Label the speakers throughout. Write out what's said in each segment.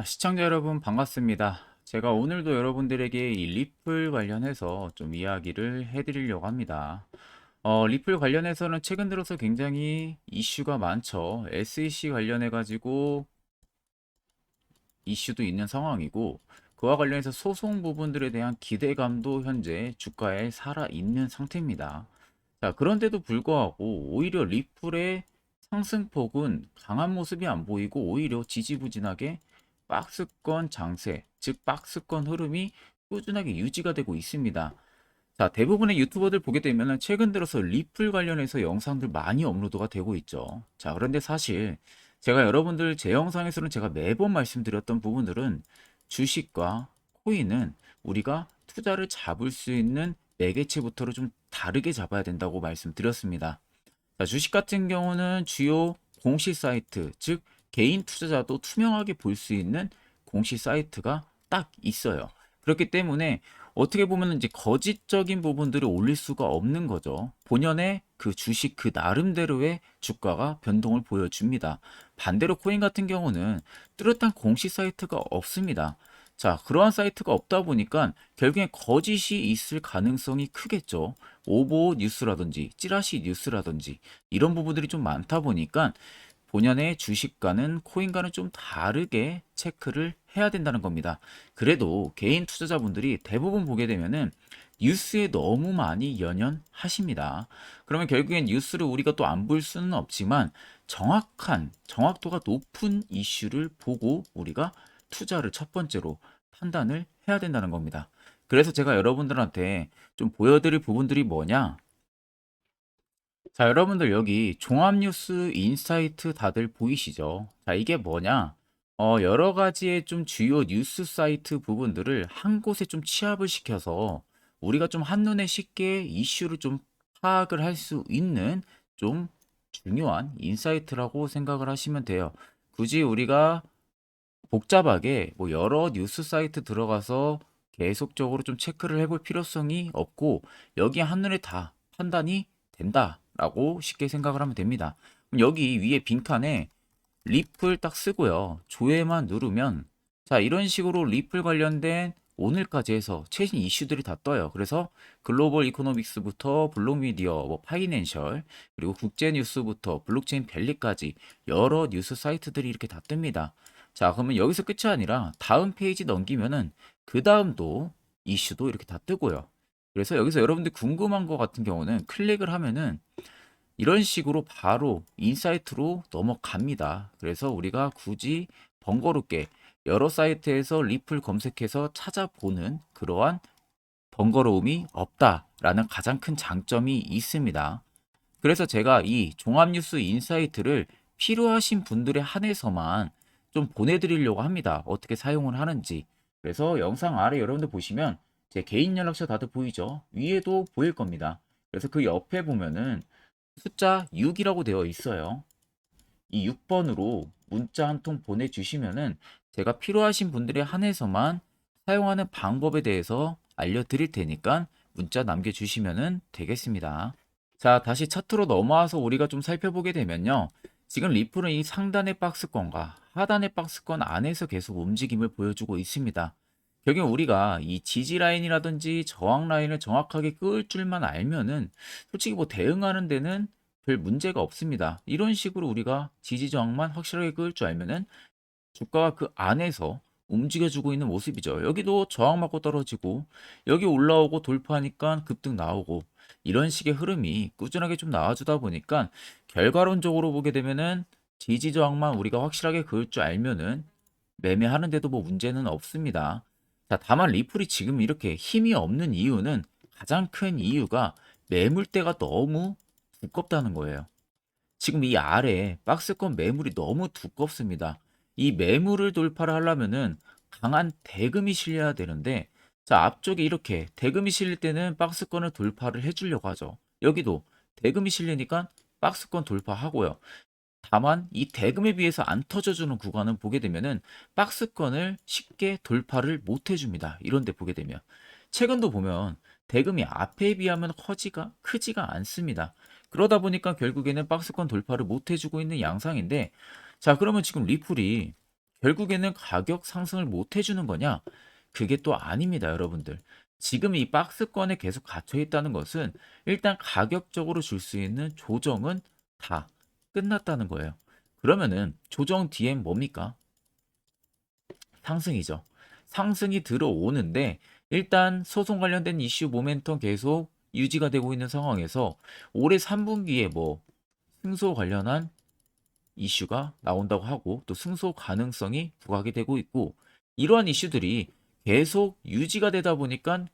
Speaker 1: 아, 시청자 여러분 반갑습니다. 제가 오늘도 여러분들에게 이 리플 관련해서 좀 이야기를 해드리려고 합니다. 어, 리플 관련해서는 최근 들어서 굉장히 이슈가 많죠. SEC 관련해 가지고 이슈도 있는 상황이고 그와 관련해서 소송 부분들에 대한 기대감도 현재 주가에 살아 있는 상태입니다. 자, 그런데도 불구하고 오히려 리플의 상승폭은 강한 모습이 안 보이고 오히려 지지부진하게 박스권 장세, 즉 박스권 흐름이 꾸준하게 유지가 되고 있습니다. 자, 대부분의 유튜버들 보게 되면 최근 들어서 리플 관련해서 영상들 많이 업로드가 되고 있죠. 자, 그런데 사실 제가 여러분들 제 영상에서는 제가 매번 말씀드렸던 부분들은 주식과 코인은 우리가 투자를 잡을 수 있는 매개체부터를 좀 다르게 잡아야 된다고 말씀드렸습니다. 자, 주식 같은 경우는 주요 공시 사이트, 즉 개인 투자자도 투명하게 볼 수 있는 공시 사이트가 딱 있어요. 그렇기 때문에 어떻게 보면 이제 거짓적인 부분들을 올릴 수가 없는 거죠. 본연의 그 주식 그 나름대로의 주가가 변동을 보여줍니다. 반대로 코인 같은 경우는 뚜렷한 공시 사이트가 없습니다. 자, 그러한 사이트가 없다 보니까 결국엔 거짓이 있을 가능성이 크겠죠. 오보 뉴스라든지 찌라시 뉴스라든지 이런 부분들이 좀 많다 보니까 본연의 주식과는 코인과는 좀 다르게 체크를 해야 된다는 겁니다. 그래도 개인 투자자분들이 대부분 보게 되면은 뉴스에 너무 많이 연연하십니다. 그러면 결국엔 뉴스를 우리가 또 안 볼 수는 없지만 정확한, 정확도가 높은 이슈를 보고 우리가 투자를 첫 번째로 판단을 해야 된다는 겁니다. 그래서 제가 여러분들한테 좀 보여드릴 부분들이 뭐냐? 자, 여러분들 여기 종합뉴스 인사이트 다들 보이시죠? 자, 이게 뭐냐? 어, 여러 가지의 좀 주요 뉴스 사이트 부분들을 한 곳에 좀 취합을 시켜서 우리가 좀 한눈에 쉽게 이슈를 좀 파악을 할 수 있는 좀 중요한 인사이트라고 생각을 하시면 돼요. 굳이 우리가 복잡하게 뭐 여러 뉴스 사이트 들어가서 계속적으로 좀 체크를 해볼 필요성이 없고 여기 한눈에 다 판단이 된다 라고 쉽게 생각을 하면 됩니다. 여기 위에 빈칸에 리플 딱 쓰고요. 조회만 누르면 자 이런 식으로 리플 관련된 오늘까지 해서 최신 이슈들이 다 떠요. 그래서 글로벌 이코노믹스부터 블록미디어, 뭐 파이낸셜, 그리고 국제 뉴스부터 블록체인 밸리까지 여러 뉴스 사이트들이 이렇게 다 뜹니다. 자, 그러면 여기서 끝이 아니라 다음 페이지 넘기면은 그 다음도 이슈도 이렇게 다 뜨고요. 그래서 여기서 여러분들 궁금한 거 같은 경우는 클릭을 하면은 이런 식으로 바로 인사이트로 넘어갑니다. 그래서 우리가 굳이 번거롭게 여러 사이트에서 리플 검색해서 찾아보는 그러한 번거로움이 없다라는 가장 큰 장점이 있습니다. 그래서 제가 이 종합뉴스 인사이트를 필요하신 분들에 한해서만 좀 보내드리려고 합니다. 어떻게 사용을 하는지. 그래서 영상 아래 여러분들 보시면 제 개인 연락처 다들 보이죠? 위에도 보일 겁니다. 그래서 그 옆에 보면은 숫자 6이라고 되어 있어요. 이 6번으로 문자 한 통 보내주시면은 제가 필요하신 분들에 한해서만 사용하는 방법에 대해서 알려드릴 테니까 문자 남겨주시면 되겠습니다. 자, 다시 차트로 넘어와서 우리가 좀 살펴보게 되면요. 지금 리플은 이 상단의 박스권과 하단의 박스권 안에서 계속 움직임을 보여주고 있습니다. 결국 우리가 이 지지 라인이라든지 저항 라인을 정확하게 끄을 줄만 알면은 솔직히 뭐 대응하는 데는 별 문제가 없습니다. 이런 식으로 우리가 지지 저항만 확실하게 끄을 줄 알면은 주가가 그 안에서 움직여주고 있는 모습이죠. 여기도 저항 맞고 떨어지고 여기 올라오고 돌파하니까 급등 나오고 이런 식의 흐름이 꾸준하게 좀 나와주다 보니까 결과론적으로 보게 되면은 지지 저항만 우리가 확실하게 그을 줄 알면은 매매하는데도 뭐 문제는 없습니다. 자, 다만 리플이 지금 이렇게 힘이 없는 이유는 가장 큰 이유가 매물대가 너무 두껍다는 거예요. 지금 이 아래 박스권 매물이 너무 두껍습니다. 이 매물을 돌파를 하려면은 강한 대금이 실려야 되는데 자, 앞쪽에 이렇게 대금이 실릴 때는 박스권을 돌파를 해주려고 하죠. 여기도 대금이 실리니까 박스권 돌파하고요. 다만 이 대금에 비해서 안 터져주는 구간은 보게 되면은 박스권을 쉽게 돌파를 못 해줍니다. 이런 데 보게 되면. 최근도 보면 대금이 앞에 비하면 커지가 크지가 않습니다. 그러다 보니까 결국에는 박스권 돌파를 못 해주고 있는 양상인데 자 그러면 지금 리플이 결국에는 가격 상승을 못 해주는 거냐? 그게 또 아닙니다, 여러분들. 지금 이 박스권에 계속 갇혀 있다는 것은 일단 가격적으로 줄 수 있는 조정은 다 끝났다는 거예요. 그러면은 조정 뒤엔 뭡니까? 상승이죠. 상승이 들어오는데 일단 소송 관련된 이슈 모멘텀 계속 유지가 되고 있는 상황에서 올해 3분기에 뭐 승소 관련한 이슈가 나온다고 하고 또 승소 가능성이 부각이 되고 있고 이러한 이슈들이 계속 유지가 되다 보니까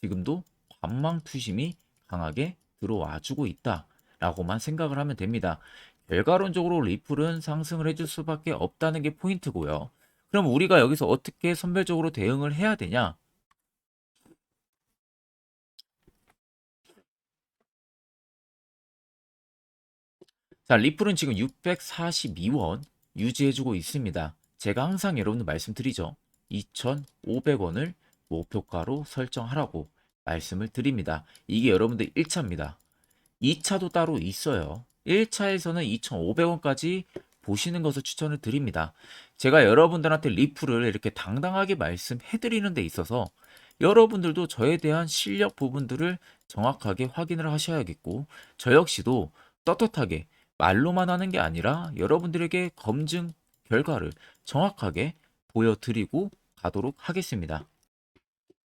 Speaker 1: 지금도 관망 투심이 강하게 들어와 주고 있다라고만 생각을 하면 됩니다. 결과론적으로 리플은 상승을 해줄 수밖에 없다는 게 포인트고요. 그럼 우리가 여기서 어떻게 선별적으로 대응을 해야 되냐? 자, 리플은 지금 642원 유지해주고 있습니다. 제가 항상 여러분들 말씀드리죠. 2,500원을 목표가로 설정하라고 말씀을 드립니다. 이게 여러분들 1차입니다. 2차도 따로 있어요. 1차에서는 2,500원까지 보시는 것을 추천을 드립니다. 제가 여러분들한테 리플을 이렇게 당당하게 말씀해 드리는 데 있어서 여러분들도 저에 대한 실력 부분들을 정확하게 확인을 하셔야겠고 저 역시도 떳떳하게 말로만 하는 게 아니라 여러분들에게 검증 결과를 정확하게 보여드리고 가도록 하겠습니다.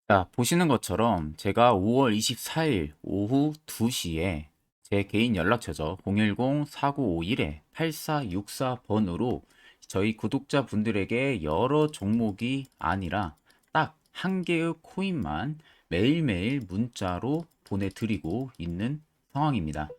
Speaker 1: 자, 보시는 것처럼 제가 5월 24일 오후 2시에 제 개인 연락처죠. 010-4951-8464번으로 저희 구독자분들에게 여러 종목이 아니라 딱 한 개의 코인만 매일매일 문자로 보내드리고 있는 상황입니다.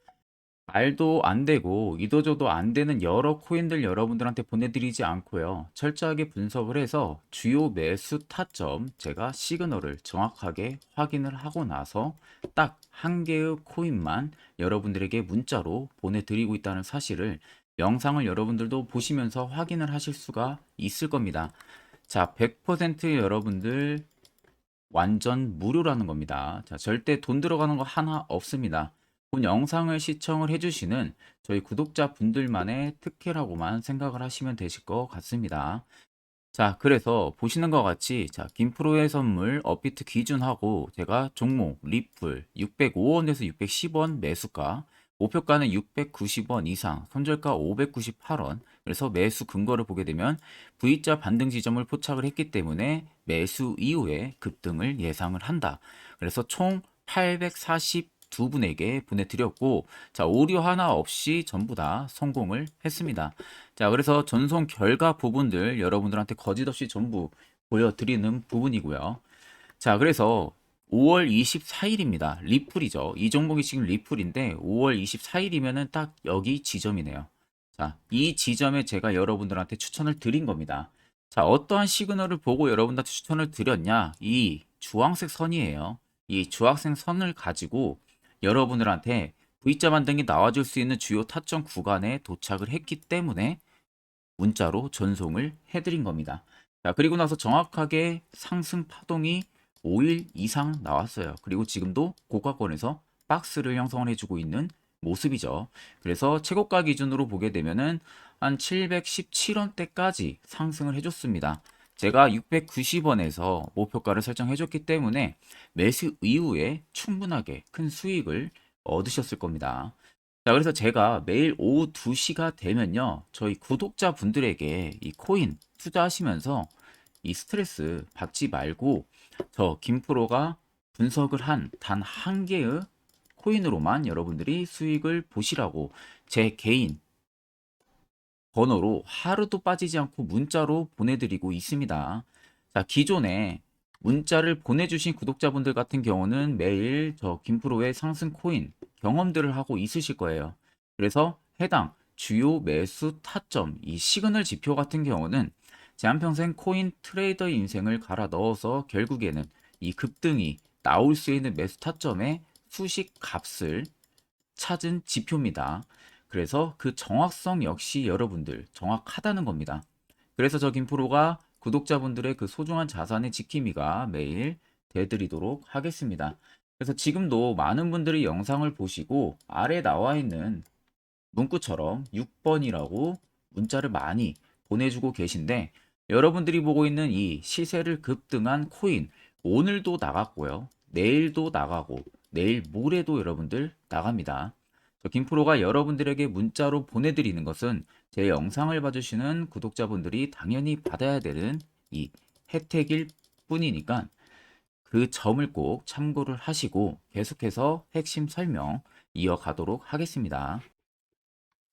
Speaker 1: 말도 안 되고 이도저도 안 되는 여러 코인들 여러분들한테 보내드리지 않고요. 철저하게 분석을 해서 주요 매수 타점 제가 시그널을 정확하게 확인을 하고 나서 딱 한 개의 코인만 여러분들에게 문자로 보내드리고 있다는 사실을 영상을 여러분들도 보시면서 확인을 하실 수가 있을 겁니다. 자, 100% 여러분들 완전 무료라는 겁니다. 자, 절대 돈 들어가는 거 하나 없습니다. 본 영상을 시청을 해주시는 저희 구독자분들만의 특혜라고만 생각을 하시면 되실 것 같습니다. 자, 그래서 보시는 것 같이 자, 김프로의 선물 업비트 기준하고 제가 종목 리플 605원에서 610원 매수가 목표가는 690원 이상, 손절가 598원. 그래서 매수 근거를 보게 되면 V자 반등 지점을 포착을 했기 때문에 매수 이후에 급등을 예상을 한다. 그래서 총 840, 두 분에게 보내드렸고, 자, 오류 하나 없이 전부 다 성공을 했습니다. 자, 그래서 전송 결과 부분들 여러분들한테 거짓 없이 전부 보여드리는 부분이고요. 자, 그래서 5월 24일입니다. 리플이죠. 이 종목이 지금 리플인데 5월 24일이면은 딱 여기 지점이네요. 자, 이 지점에 제가 여러분들한테 추천을 드린 겁니다. 자, 어떠한 시그널을 보고 여러분들한테 추천을 드렸냐? 이 주황색 선이에요. 이 주황색 선을 가지고 여러분들한테 V자 반등이 나와줄 수 있는 주요 타점 구간에 도착을 했기 때문에 문자로 전송을 해드린 겁니다. 자, 그리고 나서 정확하게 상승 파동이 5일 이상 나왔어요. 그리고 지금도 고가권에서 박스를 형성을 해주고 있는 모습이죠. 그래서 최고가 기준으로 보게 되면은 한 717원대까지 상승을 해줬습니다. 제가 690원에서 목표가를 설정해줬기 때문에 매수 이후에 충분하게 큰 수익을 얻으셨을 겁니다. 자, 그래서 제가 매일 오후 2시가 되면요. 저희 구독자 분들에게 이 코인 투자하시면서 이 스트레스 받지 말고 저 김프로가 분석을 한 단 한 개의 코인으로만 여러분들이 수익을 보시라고 제 개인 번호로 하루도 빠지지 않고 문자로 보내드리고 있습니다. 자, 기존에 문자를 보내주신 구독자분들 같은 경우는 매일 저 김프로의 상승 코인 경험들을 하고 있으실 거예요. 그래서 해당 주요 매수 타점, 이 시그널 지표 같은 경우는 제 한평생 코인 트레이더 인생을 갈아 넣어서 결국에는 이 급등이 나올 수 있는 매수 타점의 수식 값을 찾은 지표입니다. 그래서 그 정확성 역시 여러분들 정확하다는 겁니다. 그래서 저 김프로가 구독자분들의 그 소중한 자산의 지킴이가 매일 대드리도록 하겠습니다. 그래서 지금도 많은 분들이 영상을 보시고 아래 나와 있는 문구처럼 6번이라고 문자를 많이 보내주고 계신데 여러분들이 보고 있는 이 시세를 급등한 코인 오늘도 나갔고요. 내일도 나가고 내일 모레도 여러분들 나갑니다. 저 김프로가 여러분들에게 문자로 보내드리는 것은 제 영상을 봐주시는 구독자분들이 당연히 받아야 되는 이 혜택일 뿐이니까 그 점을 꼭 참고를 하시고 계속해서 핵심 설명 이어가도록 하겠습니다.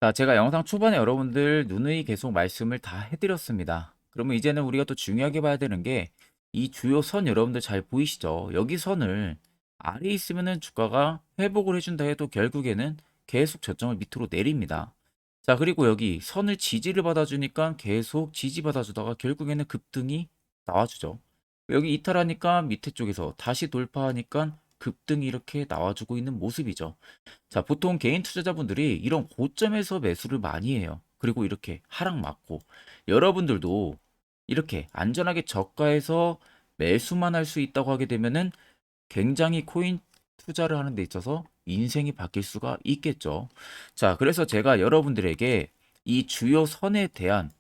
Speaker 1: 자, 제가 영상 초반에 여러분들 누누이 계속 말씀을 다 해드렸습니다. 그러면 이제는 우리가 또 중요하게 봐야 되는 게 이 주요 선 여러분들 잘 보이시죠? 여기 선을 아래에 있으면은 주가가 회복을 해준다 해도 결국에는 계속 저점을 밑으로 내립니다. 자, 그리고 여기 선을 지지를 받아주니까 계속 지지 받아주다가 결국에는 급등이 나와주죠. 여기 이탈하니까 밑에 쪽에서 다시 돌파하니까 급등이 이렇게 나와주고 있는 모습이죠. 자, 보통 개인 투자자분들이 이런 고점에서 매수를 많이 해요. 그리고 이렇게 하락 맞고 여러분들도 이렇게 안전하게 저가에서 매수만 할 수 있다고 하게 되면은 굉장히 코인 투자를 하는 데 있어서 인생이 바뀔 수가 있겠죠. 자, 그래서 제가 여러분들에게 이 주요 선에 대한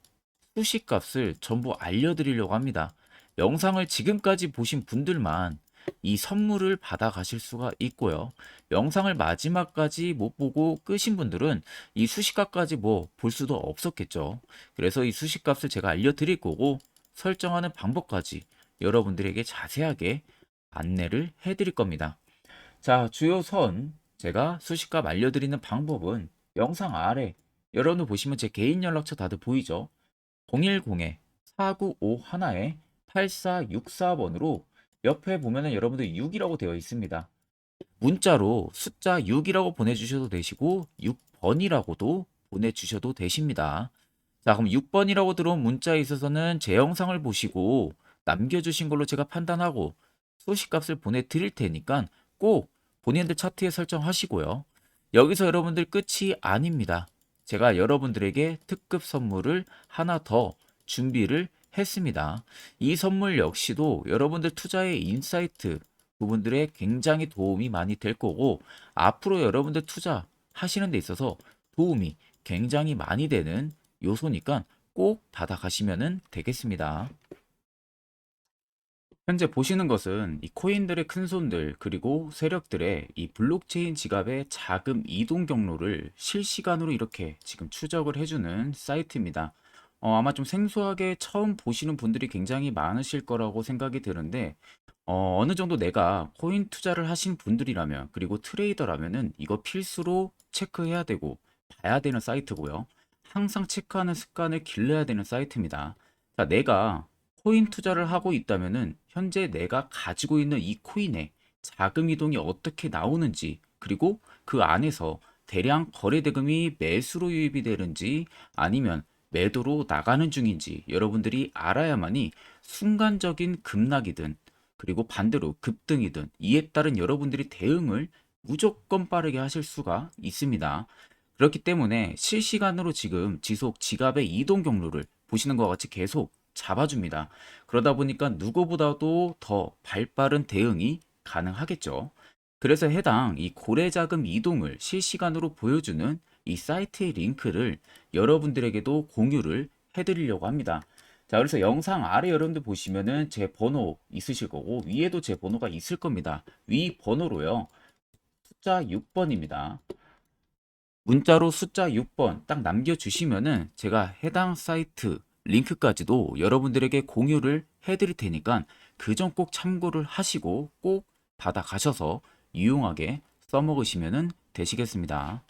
Speaker 1: 수식값을 전부 알려드리려고 합니다. 영상을 지금까지 보신 분들만 이 선물을 받아 가실 수가 있고요. 영상을 마지막까지 못 보고 끄신 분들은 이 수식값까지 뭐 볼 수도 없었겠죠. 그래서 이 수식값을 제가 알려드릴 거고 설정하는 방법까지 여러분들에게 자세하게 안내를 해드릴 겁니다. 자, 주요 선 제가 수식값 알려드리는 방법은 영상 아래 여러분 보시면 제 개인 연락처 다들 보이죠? 010-4951에 8464번으로 옆에 보면은 여러분들 6이라고 되어 있습니다. 문자로 숫자 6이라고 보내주셔도 되시고 6번이라고도 보내주셔도 되십니다. 자, 그럼 6번이라고 들어온 문자에 있어서는 제 영상을 보시고 남겨주신 걸로 제가 판단하고 소식값을 보내드릴 테니까 꼭 본인들 차트에 설정하시고요. 여기서 여러분들 끝이 아닙니다. 제가 여러분들에게 특급 선물을 하나 더 준비를 했습니다. 이 선물 역시도 여러분들 투자의 인사이트 부분들에 굉장히 도움이 많이 될 거고 앞으로 여러분들 투자 하시는 데 있어서 도움이 굉장히 많이 되는 요소니까 꼭 받아가시면 되겠습니다. 현재 보시는 것은 이 코인들의 큰손들 그리고 세력들의 이 블록체인 지갑의 자금 이동 경로를 실시간으로 이렇게 지금 추적을 해주는 사이트입니다. 어, 아마 좀 생소하게 처음 보시는 분들이 굉장히 많으실 거라고 생각이 드는데 어, 어느 정도 내가 코인 투자를 하신 분들이라면 그리고 트레이더라면은 이거 필수로 체크해야 되고 봐야 되는 사이트고요. 항상 체크하는 습관을 길러야 되는 사이트입니다. 자, 내가 코인 투자를 하고 있다면은 현재 내가 가지고 있는 이 코인의 자금 이동이 어떻게 나오는지 그리고 그 안에서 대량 거래 대금이 매수로 유입이 되는지 아니면 매도로 나가는 중인지 여러분들이 알아야만이 순간적인 급락이든 그리고 반대로 급등이든 이에 따른 여러분들이 대응을 무조건 빠르게 하실 수가 있습니다. 그렇기 때문에 실시간으로 지금 지속 지갑의 이동 경로를 보시는 것과 같이 계속 잡아줍니다. 그러다 보니까 누구보다도 더 발빠른 대응이 가능하겠죠. 그래서 해당 이 고래자금 이동을 실시간으로 보여주는 이 사이트의 링크를 여러분들에게도 공유를 해드리려고 합니다. 자, 그래서 영상 아래 여러분들 보시면은 제 번호 있으실 거고, 위에도 제 번호가 있을 겁니다. 위 번호로요. 숫자 6번입니다. 문자로 숫자 6번 딱 남겨주시면은 제가 해당 사이트 링크까지도 여러분들에게 공유를 해드릴 테니까 그 점 꼭 참고를 하시고 꼭 받아 가셔서 유용하게 써먹으시면 되시겠습니다.